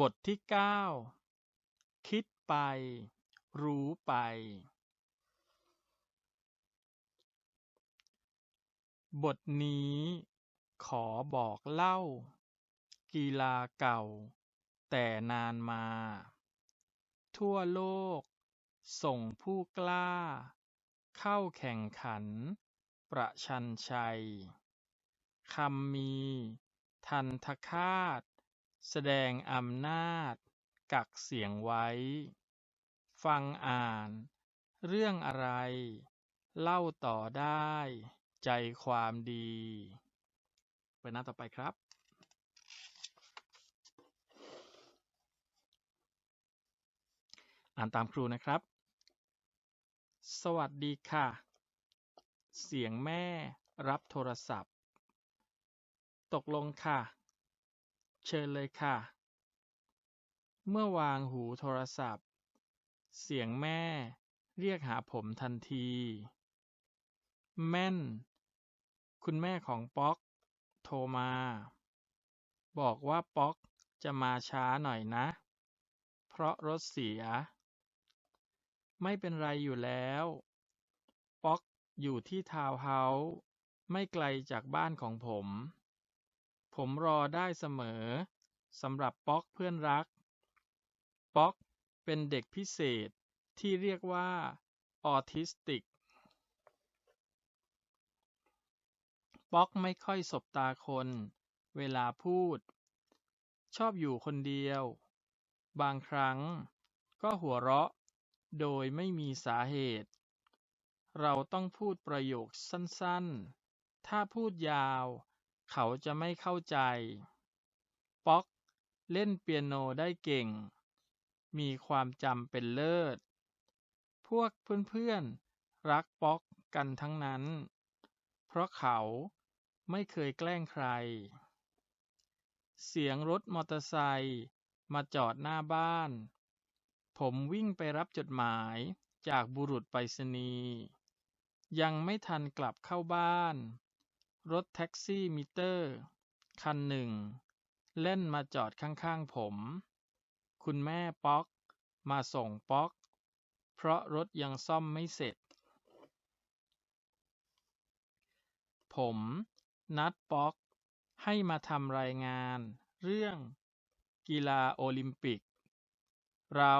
บทที่เก้าคิดไป รู้ไป บทนี้ขอบอกเล่า กีฬาเก่า แต่นานมา ทั่วโลก ส่งผู้กล้า เข้าแข่งขัน ประชันชัยคำมี ทันทคาต แสดงอำนาจ กักเสียงไว้ ฟังอ่าน เรื่องอะไร เล่าต่อได้ ใจความดี ไปหน้าต่อไปครับ อ่านตามครูนะครับ สวัสดีค่ะ เสียงแม่รับโทรศัพท์ ตกลงค่ะ เชิญเลยค่ะ เมื่อวางหูโทรศัพท์ เสียงแม่ เรียกหาผมทันที แม่น คุณแม่ของป๊อก โทรมา บอกว่าป๊อกจะมาช้าหน่อยนะ เพราะรถเสีย ไม่เป็นไรอยู่แล้ว ป๊อกอยู่ที่ทาวน์เฮาส์ไม่ไกลจากบ้านของผม ผมรอได้เสมอสำหรับป๊อกเพื่อนรัก ป๊อกเป็นเด็กพิเศษที่เรียกว่าออทิสติก ป๊อกไม่ค่อยสบตาคน เวลาพูด ชอบอยู่คนเดียว บางครั้งก็หัวเราะโดยไม่มีสาเหตุ เราต้องพูดประโยคสั้นๆ ถ้าพูดยาว เขาจะไม่เข้าใจ ป๊อกเล่นเปียโนได้เก่ง มีความจำเป็นเลิศ พวกเพื่อนๆ รักป๊อกกันทั้งนั้น เพราะเขาไม่เคยแกล้งใคร เสียงรถมอเตอร์ไซค์มาจอดหน้าบ้าน ผมวิ่งไปรับจดหมายจากบุรุษไปรษณีย์ยังไม่ทันกลับเข้าบ้าน รถแท็กซี่มิเตอร์ คันหนึ่ง เล่นมาจอดข้างๆผม คุณแม่ป๊อกมาส่งป๊อก เพราะรถยังซ่อมไม่เสร็จ ผมนัดป๊อกให้มาทำรายงาน เรื่องกีฬาโอลิมปิก เรา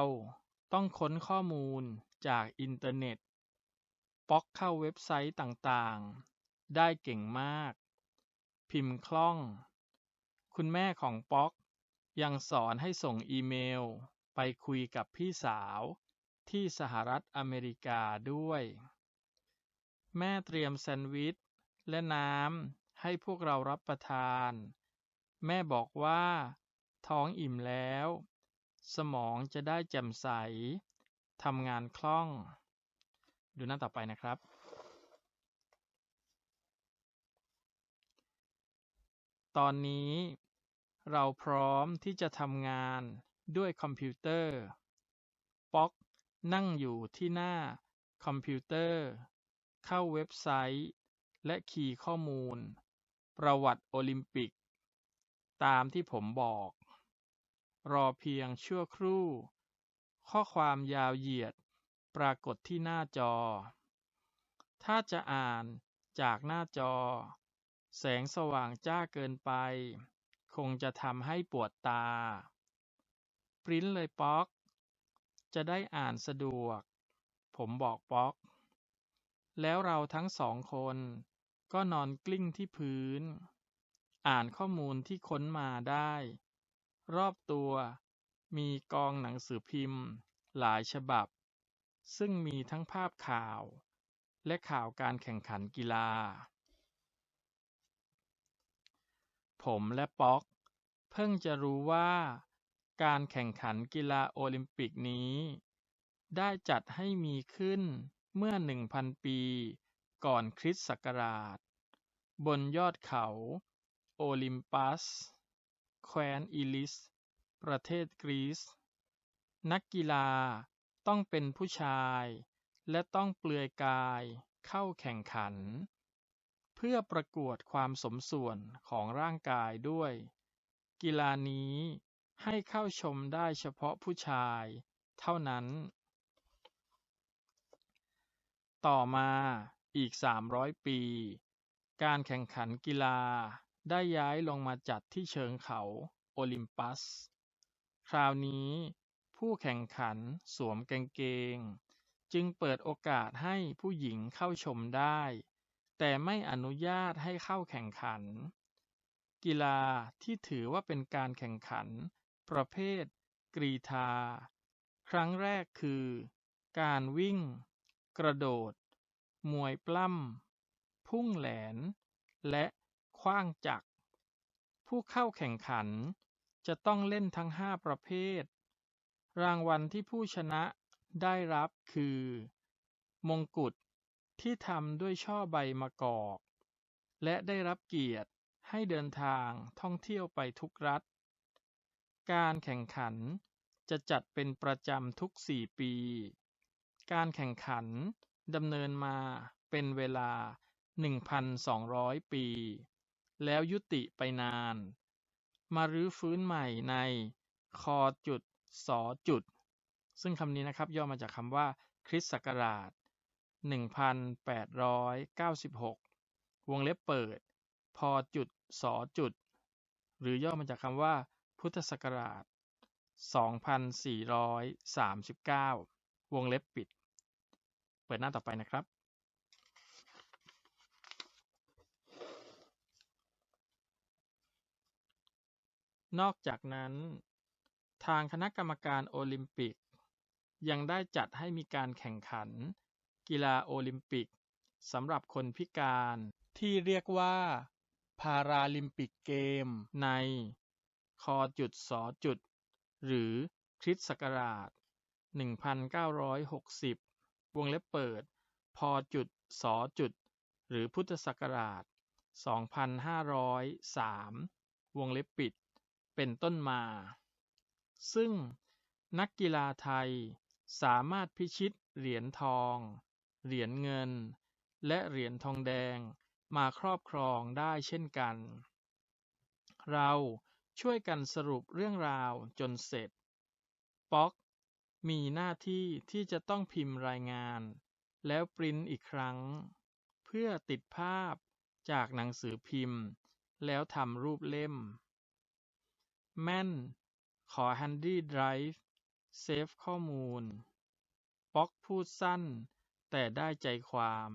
ต้องค้นข้อมูลจากอินเทอร์เน็ต ป๊อกเข้าเว็บไซต์ต่างๆ ได้เก่งมาก พิมพ์คล่อง คุณแม่ของป๊อกยังสอนให้ส่งอีเมลไปคุยกับพี่สาวที่สหรัฐอเมริกาด้วย แม่เตรียมแซนด์วิชและน้ำให้พวกเรารับประทาน แม่บอกว่า ท้องอิ่มแล้ว สมองจะได้แจ่มใสทำงานคล่อง ดูหน้าต่อไปนะครับ ตอนนี้เราพร้อมที่จะทำงานด้วยคอมพิวเตอร์ ป๊อกนั่งอยู่ที่หน้าคอมพิวเตอร์ เข้าเว็บไซต์ และคีย์ข้อมูล ประวัติโอลิมปิก ตามที่ผมบอก รอเพียงชั่วครู่ ข้อความยาวเหยียดปรากฏที่หน้าจอ ถ้าจะอ่านจากหน้าจอ แสงสว่างจ้าเกินไป คงจะทำให้ปวดตา ปริ้นเลยป๊อก จะได้อ่านสะดวก ผมบอกป๊อก แล้วเราทั้งสองคนก็นอนกลิ้งที่พื้น อ่านข้อมูลที่ค้นมาได้ รอบตัวมีกองหนังสือพิมพ์ หลายฉบับ ซึ่งมีทั้งภาพข่าว และข่าวการแข่งขันกีฬา ผมและป๊อก เพิ่งจะรู้ว่า การแข่งขันกีฬาโอลิมปิกนี้ ได้จัดให้มีขึ้นเมื่อ 1,000 ปี ก่อนคริสต์ศักราช บนยอดเขา โอลิมปัส แคว้นอิลิส ประเทศกรีซ นักกีฬาต้องเป็นผู้ชาย และต้องเปลือยกายเข้าแข่งขัน พื่อประกวดความสมส่วนของร่างกายด้วย กีฬานี้ให้เข้าชมได้เฉพาะผู้ชายเท่านั้น ต่อมาอีก 300 ปี การแข่งขันกีฬาได้ย้ายลงมาจัดที่เชิงเขาโอลิมปัส คราวนี้ผู้แข่งขันสวมกางเกง จึงเปิดโอกาสให้ผู้หญิงเข้าชมได้ แต่ไม่อนุญาตให้เข้าแข่งขัน กีฬาที่ถือว่าเป็นการแข่งขัน ประเภท กรีฑาครั้งแรกคือ การวิ่ง กระโดด มวยปล้ำ พุ่งแหลน และขว้างจักร ผู้เข้าแข่งขันจะต้องเล่นทั้งห้าประเภท รางวัลที่ผู้ชนะได้รับคือ มงกุฎ ที่ทำด้วยช่อใบมะกอก และได้รับเกียรติให้เดินทางท่องเที่ยวไปทุกรัฐ การแข่งขันจะจัดเป็นประจำทุกสี่ปี การแข่งขันดำเนินมาเป็นเวลา 1,200 ปี แล้วยุติไปนาน มารื้อฟื้นใหม่ในคอจุดสอจุด ซึ่งคำนี้นะครับย่อมาจากคำว่าคริสต์ศักราช 1896วงเล็บเปิด พอจุดสอจุด หรือย่อมาจากคำว่า พุทธศักราช 2439 วงเล็บปิด เปิดหน้าต่อไปนะครับ นอกจากนั้น ทางคณะกรรมการโอลิมปิก ยังได้จัดให้มีการแข่งขัน กีฬาโอลิมปิกสำหรับคนพิการที่เรียกว่า พาราลิมปิกเกม ในคอจุดสอจุด หรือคริสต์ศักราช 1960 วงเล็บเปิดพอจุดสอจุด หรือพุทธศักราช 2503 วงเล็บปิด เป็นต้นมา ซึ่งนักกีฬาไทยสามารถพิชิตเหรียญทอง เหรียญเงิน และเหรียญทองแดงมาครอบครองได้เช่นกัน เราช่วยกันสรุปเรื่องราวจนเสร็จ ป๊อก มีหน้าที่ที่จะต้องพิมพ์รายงาน แล้วปริ้นอีกครั้ง เพื่อติดภาพจากหนังสือพิมพ์ แล้วทำรูปเล่ม แม่น ขอ Handy Drive เซฟข้อมูล ป๊อกพูดสั้น แต่ได้ใจความ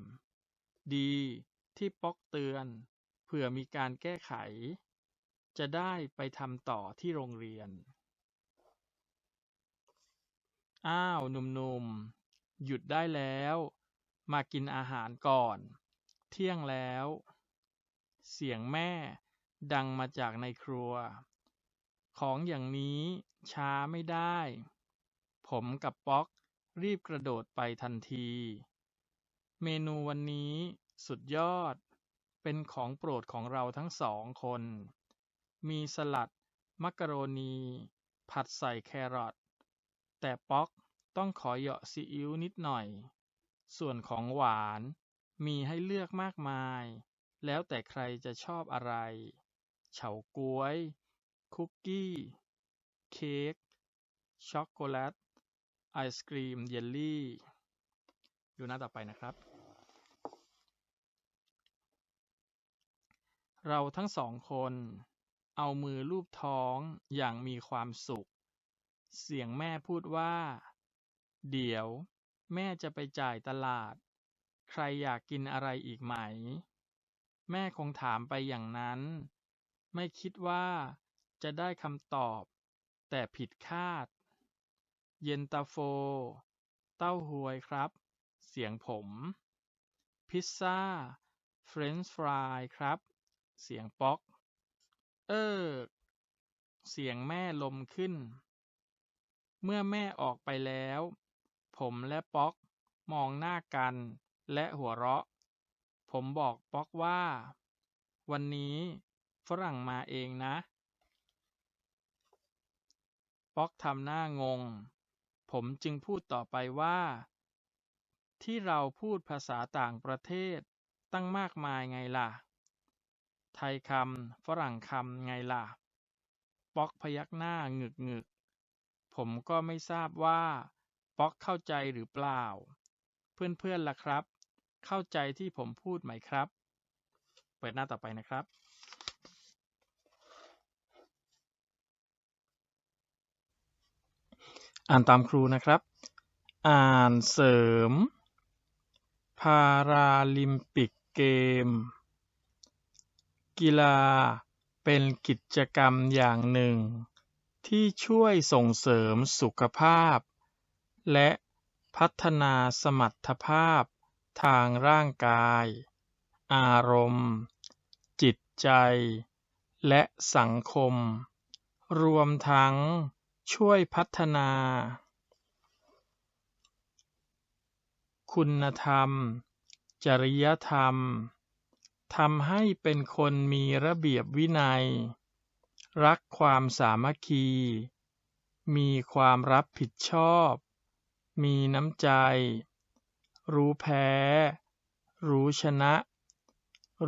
ดีที่ป๊อกเตือน เผื่อมีการแก้ไข จะได้ไปทำต่อที่โรงเรียน อ้าวหนุ่มๆ หยุดได้แล้ว มากินอาหารก่อน เที่ยงแล้ว เสียงแม่ดังมาจากในครัว ของอย่างนี้ช้าไม่ได้ ผมกับป๊อกรีบกระโดดไปทันที เมนูวันนี้สุดยอด เป็นของโปรดของเราทั้งสองคน มีสลัด มักกะโรนี ผัดใส่แครอท แต่ป๊อกต้องขอเหยาะซีอิ๊วนิดหน่อย ส่วนของหวานมีให้เลือกมากมาย แล้วแต่ใครจะชอบอะไร เฉาก๊วย คุกกี้ เค้ก ช็อกโกแลต ไอศกรีม เยลลี่ ดูหน้าต่อไปนะครับ เราทั้งสองคน เอามือลูบท้องอย่างมีความสุข เสียงแม่พูดว่า เดี๋ยว แม่จะไปจ่ายตลาด ใครอยากกินอะไรอีกไหม แม่คงถามไปอย่างนั้น ไม่คิดว่าจะได้คำตอบ แต่ผิดคาด เย็นตาโฟ เต้าหวยครับ เสียงผม พิซซ่า เฟรนช์ฟรายครับ เสียงป๊อก เออ เสียงแม่ลมขึ้น เมื่อแม่ออกไปแล้ว ผมและป๊อกมองหน้ากันและหัวเราะ ผมบอกป๊อกว่า วันนี้ฝรั่งมาเองนะ ป๊อกทำหน้างง ผมจึงพูดต่อไปว่า ที่เราพูดภาษาต่างประเทศตั้งมากมายไงล่ะ ไทยคำ ฝรั่งคำ ไงล่ะ ป๊อกพยักหน้าหงึกหงึก ผมก็ไม่ทราบว่า ป๊อกเข้าใจหรือเปล่า เพื่อนๆล่ะครับ เข้าใจที่ผมพูดไหมครับ เปิดหน้าต่อไปนะครับอ่านตามครูนะครับ อ่านเสริม พาราลิมปิกเกม กีฬาเป็นกิจกรรมอย่างหนึ่ง ที่ช่วยส่งเสริมสุขภาพ และพัฒนาสมรรถภาพทางร่างกาย อารมณ์ จิตใจ และสังคม รวมทั้งช่วยพัฒนา คุณธรรม จริยธรรม ทำให้เป็นคนมีระเบียบวินัย รักความสามัคคี มีความรับผิดชอบ มีน้ำใจ รู้แพ้ รู้ชนะ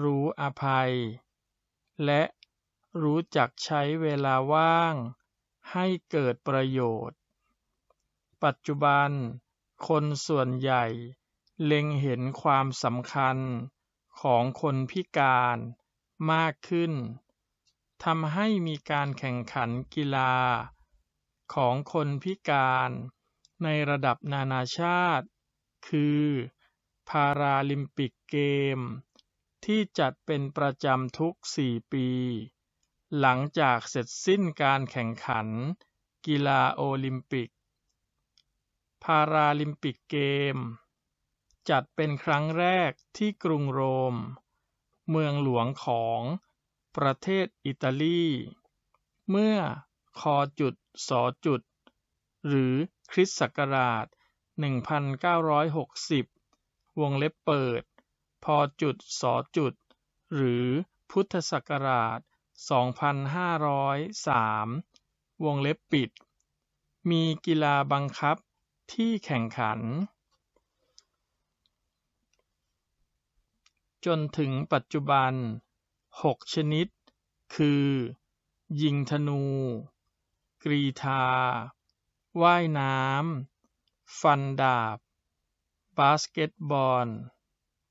รู้อภัย และรู้จักใช้เวลาว่าง ให้เกิดประโยชน์ ปัจจุบัน คนส่วนใหญ่ เล็งเห็นความสำคัญ ของคนพิการมากขึ้นทำให้มีการแข่งขันกีฬา ของคนพิการในระดับนานาชาติ คือพาราลิมปิกเกม ที่จัดเป็นประจำทุก 4 ปี หลังจากเสร็จสิ้นการแข่งขัน กีฬาโอลิมปิก พาราลิมปิกเกม จัดเป็นครั้งแรกที่กรุงโรม เมืองหลวงของประเทศอิตาลี เมื่อคจุดสจุด หรือคริสต์ศักราช 1960 วงเล็บเปิด พจุดสจุด หรือพุทธศักราช 2503 วงเล็บปิด มีกีฬาบังคับที่แข่งขัน จนถึงปัจจุบัน 6 ชนิด คือ ยิงธนู กรีฑาว่ายน้ำ ฟันดาบ บาสเกตบอล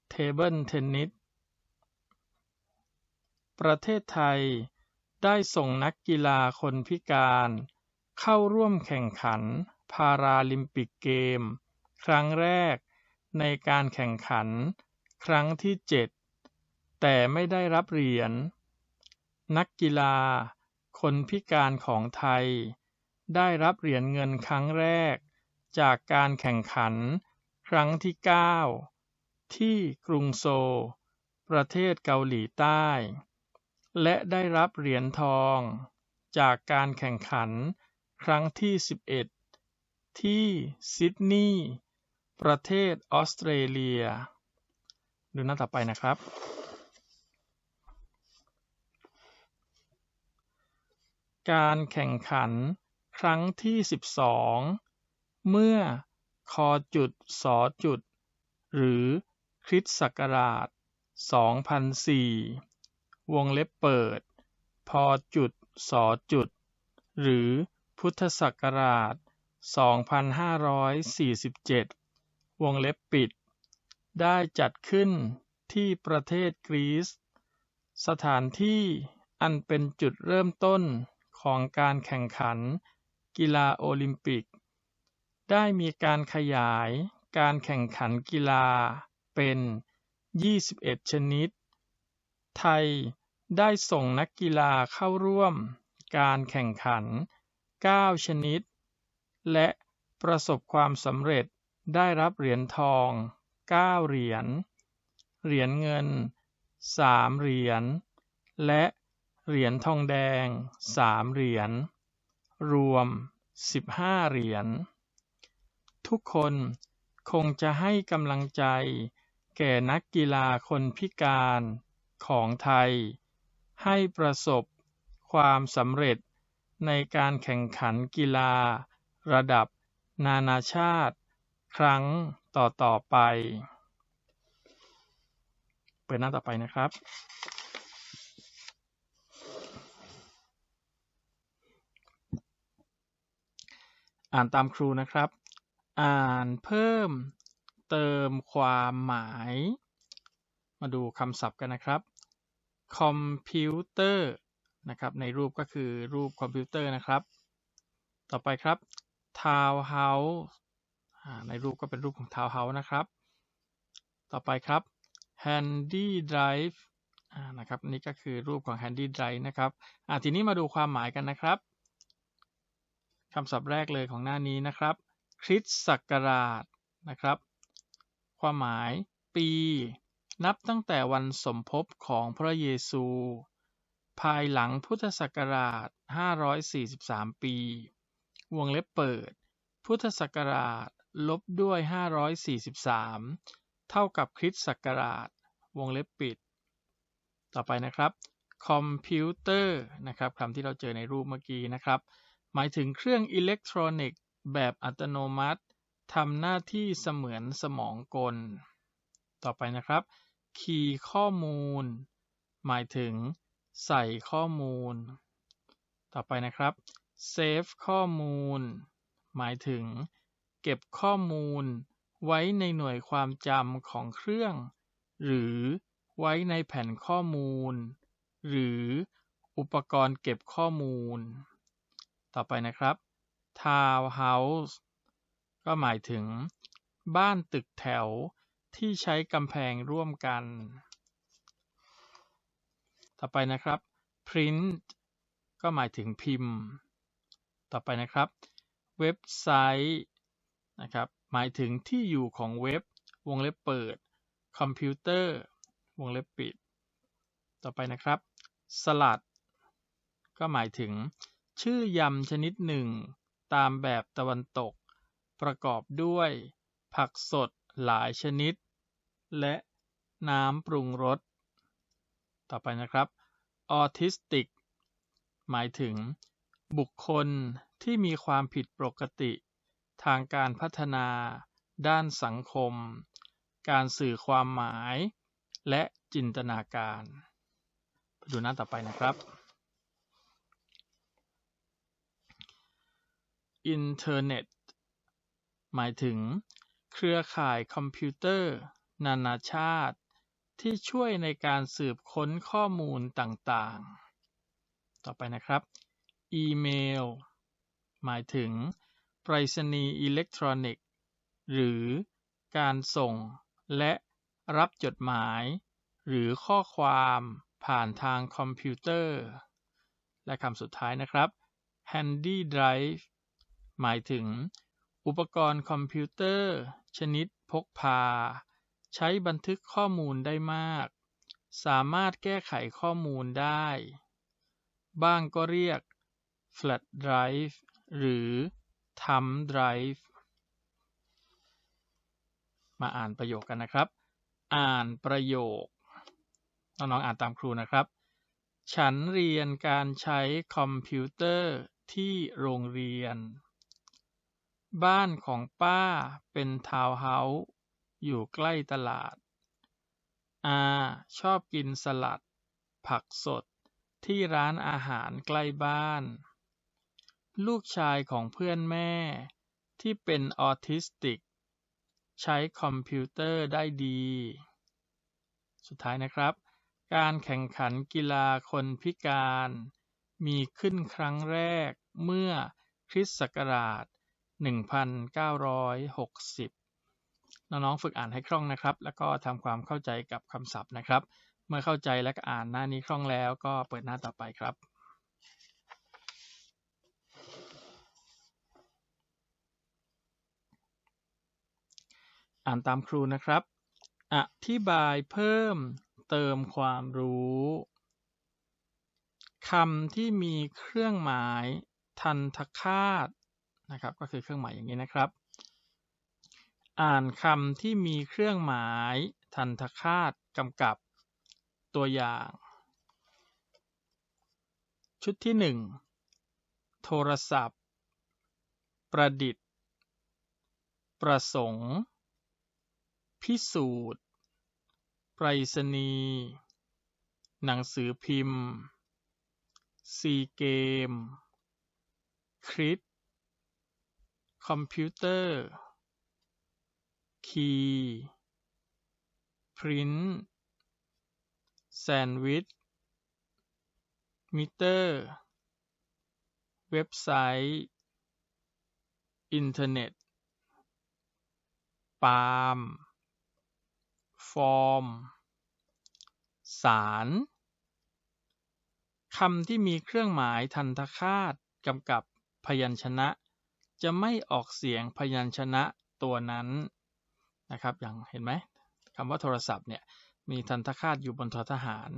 เทเบิลเทนนิส ประเทศไทยได้ส่งนักกีฬาคนพิการ เข้าร่วมแข่งขันพาราลิมปิกเกม ครั้งแรกในการแข่งขัน ครั้งที่7แต่ไม่ได้รับเหรียญ นักกีฬา คนพิการของไทย ได้รับเหรียญเงินครั้งแรก จากการแข่งขันครั้งที่ 9 ที่กรุงโซลประเทศเกาหลีใต้ และได้รับเหรียญทอง จากการแข่งขันครั้งที่ 11 ที่ซิดนีย์ประเทศออสเตรเลีย ดูหน้าต่อไปนะครับ การแข่งขันครั้งที่ 12 เมื่อคอจุดสอจุด หรือคริสต์ศักราช 2004 วงเล็บเปิด พอจุดสอจุด หรือพุทธศักราช 2547 วงเล็บปิด ได้จัดขึ้นที่ประเทศกรีซ สถานที่อันเป็นจุดเริ่มต้นของการแข่งขันกีฬาโอลิมปิก ได้มีการขยายการแข่งขันกีฬาเป็น 21 ชนิด ไทยได้ส่งนักกีฬาเข้าร่วมการแข่งขัน 9 ชนิด และประสบความสำเร็จได้รับเหรียญทอง 9เหรียญ เหรียญเงิน3เหรียญ และเหรียญทองแดง3เหรียญ รวม15เหรียญ ทุกคนคงจะให้กำลังใจแก่นักกีฬาคนพิการของไทย ให้ประสบความสำเร็จในการแข่งขันกีฬาระดับนานาชาติครั้ง ต่อๆไป เปิดหน้าต่อไปนะครับ อ่านตามครูนะครับ อ่านเพิ่มเติมความหมาย มาดูคำศัพท์กันนะครับ คอมพิวเตอร์นะครับ ในรูปก็คือรูปคอมพิวเตอร์นะครับ ต่อไปครับ ทาวน์เฮาส์ ในรูปก็เป็นรูปของทาวน์เฮาส์นะครับ ต่อไปครับ Handy Drive นะครับนี่ก็คือรูปของ Handy Drive นะครับทีนี้มาดูความหมายกันนะครับคำศัพท์แรกเลยของหน้านี้นะครับ คริสต์ศักราชนะครับ ความหมายปี นับตั้งแต่วันสมภพของพระเยซู ภายหลังพุทธศักราช 543 ปี วงเล็บเปิด พุทธศักราช ลบด้วย543เท่ากับคริสต์ศักราช วงเล็บปิด ต่อไปนะครับคอมพิวเตอร์นะครับคำที่เราเจอในรูปเมื่อกี้นะครับ หมายถึงเครื่องอิเล็กทรอนิกส์แบบอัตโนมัติทำหน้าที่เสมือนสมองกล ต่อไปนะครับคีย์ข้อมูล หมายถึงใส่ข้อมูล ต่อไปนะครับเซฟข้อมูล หมายถึง เก็บข้อมูลไว้ในหน่วยความจำของเครื่อง หรือไว้ในแผ่นข้อมูล หรืออุปกรณ์เก็บข้อมูล ต่อไปนะครับ townhouse ก็หมายถึง บ้านตึกแถวที่ใช้กำแพงร่วมกัน ต่อไปนะครับ print ก็หมายถึงพิมพ์ ต่อไปนะครับ เว็บไซต์ นะครับหมายถึงที่อยู่ของเว็บ วงเล็บเปิด คอมพิวเตอร์ วงเล็บปิด ต่อไปนะครับ สลัด ก็หมายถึง ชื่อยำชนิดหนึ่ง ตามแบบตะวันตก ประกอบด้วย ผักสดหลายชนิด และน้ำปรุงรส ต่อไปนะครับออทิสติก หมายถึง บุคคลที่มีความผิดปกติ ทางการพัฒนา ด้านสังคม การสื่อความหมาย และจินตนาการดูหน้าต่อไปนะครับ อินเทอร์เน็ต หมายถึง เครือข่ายคอมพิวเตอร์ นานาชาติ ที่ช่วยในการสืบค้นข้อมูลต่างๆ ต่อไปนะครับ อีเมล หมายถึง ไปรษณีย์อิเล็กทรอนิกส์ หรือการส่งและรับจดหมาย หรือข้อความผ่านทางคอมพิวเตอร์ และคำสุดท้ายนะครับ Handy Drive หมายถึง อุปกรณ์คอมพิวเตอร์ ชนิดพกพา ใช้บันทึกข้อมูลได้มาก สามารถแก้ไขข้อมูลได้ บ้างก็เรียก Flash Drive หรือ Thumb Drive มาอ่านประโยคกันนะครับ อ่านประโยค น้องๆอ่านตามครูนะครับ ฉันเรียนการใช้คอมพิวเตอร์ที่โรงเรียน บ้านของป้าเป็นทาวน์เฮาส์อยู่ใกล้ตลาด อาชอบกินสลัด ผักสดที่ร้านอาหารใกล้บ้าน ลูกชายของเพื่อนแม่ที่เป็นออทิสติก ใช้คอมพิวเตอร์ได้ดี สุดท้ายนะครับ การแข่งขันกีฬาคนพิการ มีขึ้นครั้งแรกเมื่อคริสต์ศักราช 1,960น้องๆฝึกอ่านให้คล่องนะครับ แล้วก็ทำความเข้าใจกับคำศัพท์นะครับ เมื่อเข้าใจและอ่านหน้านี้คล่องแล้วก็เปิดหน้าต่อไปครับ อ่านตามครูนะครับ อธิบายเพิ่มเติมความรู้คำที่มีเครื่องหมายทันทคาตนะครับ ก็คือเครื่องหมายอย่างนี้นะครับ อ่านคำที่มีเครื่องหมายทันทคาตกำกับตัวอย่าง ชุดที่หนึ่งโทรศัพท์ ประดิษฐ์ ประสงค์ พิสูจน์ ไปรษณีย์ หนังสือพิมพ์ ซีเกม คริสคอมพิวเตอร์ คีย์พรินต์แซนด์วิช มิเตอร์ เว็บไซต์ อินเทอร์เน็ต ปาล์ม ฟอร์ม สารคำที่มีเครื่องหมายทันทคาตกำกับพยัญชนะ จะไม่ออกเสียงพยัญชนะตัวนั้นนะครับ อย่างเห็นไหมคำว่าโทรศัพท์เนี่ยมีทันทคาตอยู่บนทอทหาร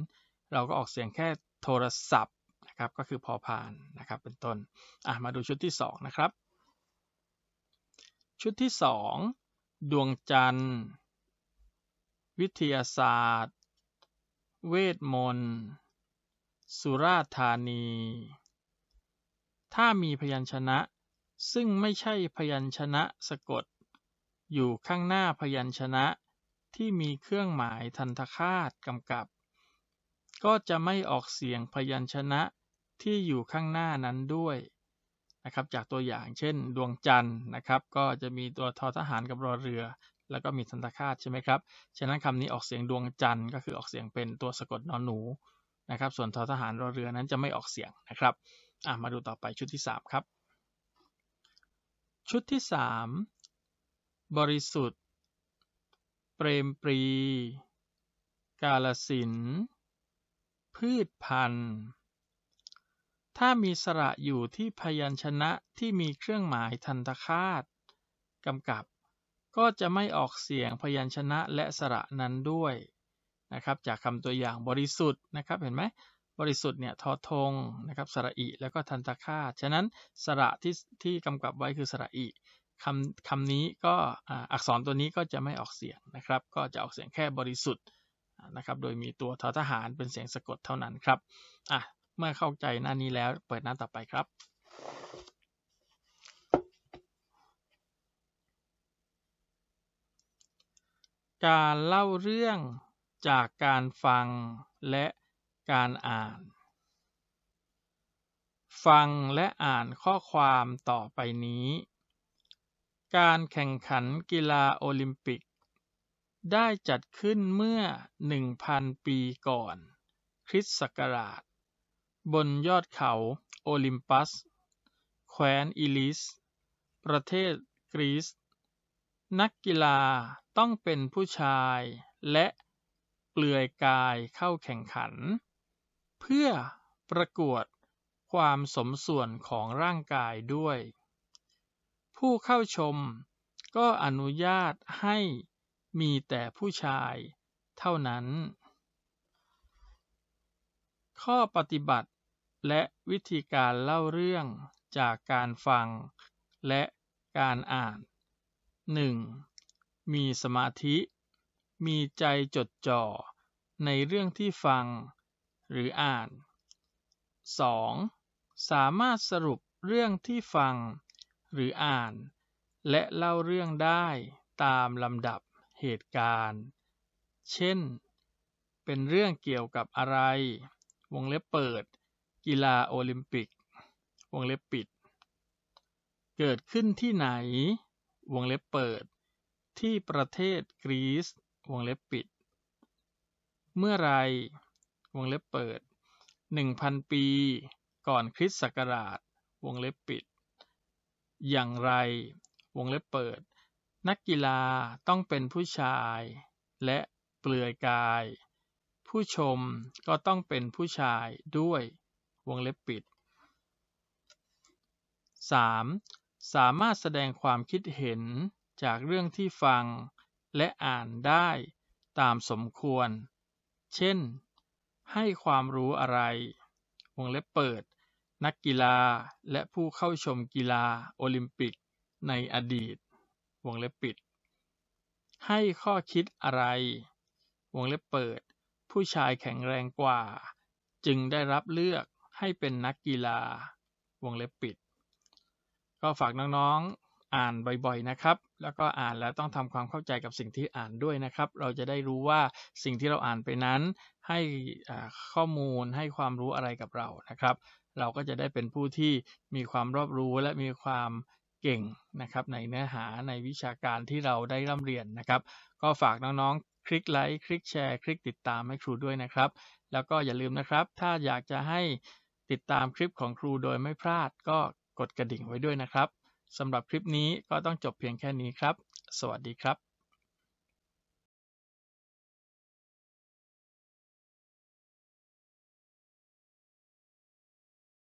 เราก็ออกเสียงแค่โทรศัพท์นะครับก็คือพอพานนะครับเป็นต้นอะมาดูชุดที่สองนะครับ ชุดที่สองดวงจันทร์ วิทยาศาสตร์ เวทมนต์ สุราษฎร์ธานี ถ้ามีพยัญชนะซึ่งไม่ใช่พยัญชนะสะกด อยู่ข้างหน้าพยัญชนะที่มีเครื่องหมายทันทคาตกำกับ ก็จะไม่ออกเสียงพยัญชนะที่อยู่ข้างหน้านั้นด้วยนะครับจากตัวอย่างเช่น ดวงจันทร์นะครับ ก็จะมีตัวทอทหารกับรอเรือ แล้วก็มีทันตคาตใช่ไหมครับ ฉะนั้นคำนี้ออกเสียงดวงจันทร์ก็คือออกเสียงเป็นตัวสะกดนอนหนูนะครับ ส่วนทอทหารรอเรือนั้นจะไม่ออกเสียงนะครับมาดูต่อไปชุดที่ 3 ครับ ชุดที่ 3 บริสุทธิ์ เปรมปรี กาลสิน พืชพันธุ์ ถ้ามีสระอยู่ที่พยัญชนะที่มีเครื่องหมายทันตคาตกำกับ ก็จะไม่ออกเสียงพยัญชนะและสระนั้นด้วยนะครับ จากคำตัวอย่างบริสุทธิ์นะครับ เห็นไหมบริสุทธิ์เนี่ยทอทงนะครับสระอิแล้วก็ทันตคาฉะนั้นสระที่ที่กำกับไว้คือสระอิคำคำนี้ก็อักษรตัวนี้ก็จะไม่ออกเสียงนะครับ ก็จะออกเสียงแค่บริสุทธิ์นะครับ โดยมีตัวทอทหารเป็นเสียงสะกดเท่านั้นครับอะเมื่อเข้าใจหน้านี้แล้วเปิดหน้าต่อไปครับ การเล่าเรื่องจากการฟังและการอ่าน ฟังและอ่านข้อความต่อไปนี้ การแข่งขันกีฬาโอลิมปิก ได้จัดขึ้นเมื่อ 1,000 ปีก่อน คริสต์ศักราช บนยอดเขาโอลิมปัส แคว้นอิลิส ประเทศกรีซ นักกีฬา ต้องเป็นผู้ชายและเปลือยกายเข้าแข่งขัน เพื่อประกวดความสมส่วนของร่างกายด้วย ผู้เข้าชมก็อนุญาตให้มีแต่ผู้ชายเท่านั้น ข้อปฏิบัติและวิธีการเล่าเรื่องจากการฟังและการอ่าน 1. มีสมาธิ มีใจจดจ่อในเรื่องที่ฟังหรืออ่าน 2. สามารถสรุปเรื่องที่ฟังหรืออ่าน และเล่าเรื่องได้ตามลำดับเหตุการณ์ เช่น เป็นเรื่องเกี่ยวกับอะไร วงเล็บเปิด กีฬาโอลิมปิก วงเล็บปิด เกิดขึ้นที่ไหน วงเล็บเปิด ที่ประเทศกรีซวงเล็บปิด เมื่อไรวงเล็บเปิด 1,000 ปี ก่อนคริสต์ศักราช วงเล็บปิด อย่างไร วงเล็บเปิด นักกีฬาต้องเป็นผู้ชาย และเปลือยกาย ผู้ชมก็ต้องเป็นผู้ชายด้วย วงเล็บปิด 3. สามารถแสดงความคิดเห็น จากเรื่องที่ฟังและอ่านได้ตามสมควร เช่น ให้ความรู้อะไร วงเล็บเปิด นักกีฬาและผู้เข้าชมกีฬาโอลิมปิกในอดีต วงเล็บปิด ให้ข้อคิดอะไร วงเล็บเปิด ผู้ชายแข็งแรงกว่า จึงได้รับเลือกให้เป็นนักกีฬา วงเล็บปิด ก็ฝากน้อง อ่านบ่อยๆนะครับ แล้วก็อ่านแล้วต้องทำความเข้าใจกับสิ่งที่อ่านด้วยนะครับ เราจะได้รู้ว่าสิ่งที่เราอ่านไปนั้น ให้ข้อมูลให้ความรู้อะไรกับเรานะครับ เราก็จะได้เป็นผู้ที่มีความรอบรู้และมีความเก่งนะครับในเนื้อหาในวิชาการที่เราได้ร่ำเรียนนะครับ ก็ฝากน้องๆ คลิกไลค์คลิกแชร์คลิกติดตามให้ครูด้วยนะครับ แล้วก็อย่าลืมนะครับ ถ้าอยากจะให้ติดตามคลิปของครูโดยไม่พลาดก็กดกระดิ่งไว้ด้วยนะครับ สำหรับคลิปนี้ก็ต้องจบเพียงแค่นี้ครับ สวัสดีครับ